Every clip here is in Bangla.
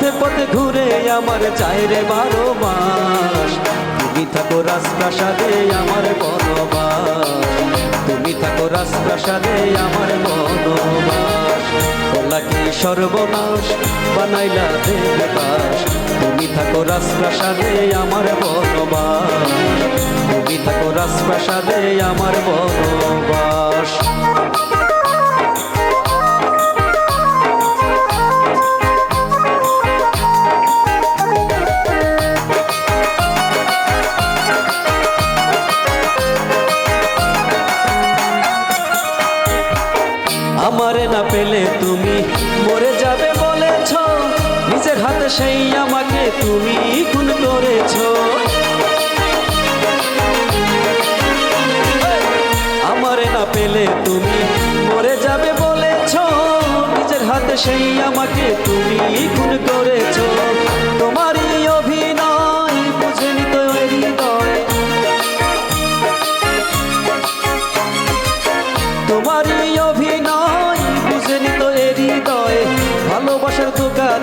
পথে পথে ঘুরে আমার চাই রে বারো মাস। তুমি থাকো রাজপ্রাসাদে আমার বনবাস। তুমি থাকো রাজপ্রাসাদে আমার বনবাস। কি সর্বনাশ বানাইলা দেবে দাস তুমি থাকো রাজপ্রাসাদে আমার বনবাস। তুমি থাকো রাজপ্রাসাদে আমার বনবাস। আমারে না পেলে তুমি মরে যাবে বলেছ। নিজের হাতে সেই আমাকে তুমি খুন করেছ। আমারে না পেলে তুমি মরে যাবে বলেছ। নিজের হাতে সেই আমাকে তুমি খুন করেছ।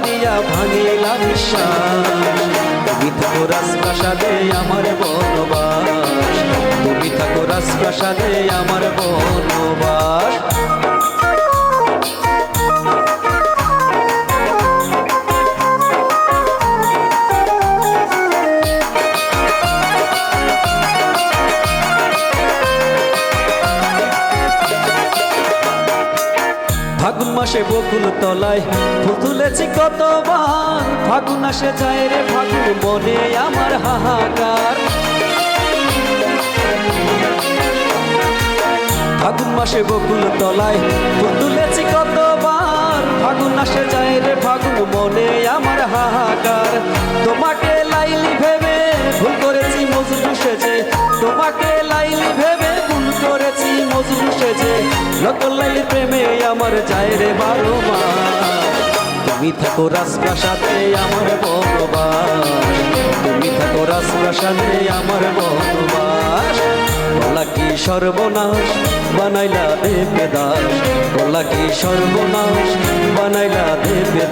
দিয়া ভাঙিলা তুমি থাকো রাজপ্রাসাদে আমার বনবাস। তুমি থাকো রাজপ্রাসাদে আমার বনবাস। মাসে বকুল তলায় ফুল তুলেছি কতবার ফাগুন আসে যায় রে ফাগুন মনে আমার হাহাকার। ফাগুন মাসে বকুল তলায় ফুল তুলেছি কতবার ফাগুন আসে যায় রে ফাগুন মনে আমার হাহাকার। তোমাকে লাইলি ভেবে ভুল করেছি সেজে নকল লাইলি প্রেমে আমার যায় রে বারো মাস তুমি থাকো রাজপ্রাসাদে আমার বনবাস। তুমি থাকো রাজপ্রাসাদে আমার বনবাস। বলা কি সর্বনাশ, বানাইলা দেবে বলা কি সর্বনাশ, বানাইলা দেবে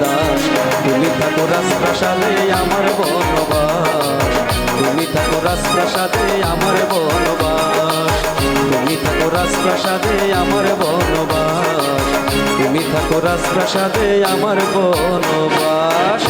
তুমি থাকো রাজপ্রাসাদে আমার বনবাস। তুমি থাকো রাজপ্রাসাদে আমার বনবাস। তুমি থাকো রাজপ্রাসাদে আমার থাকো রাজপ্রাসাদে আমার বনবাস।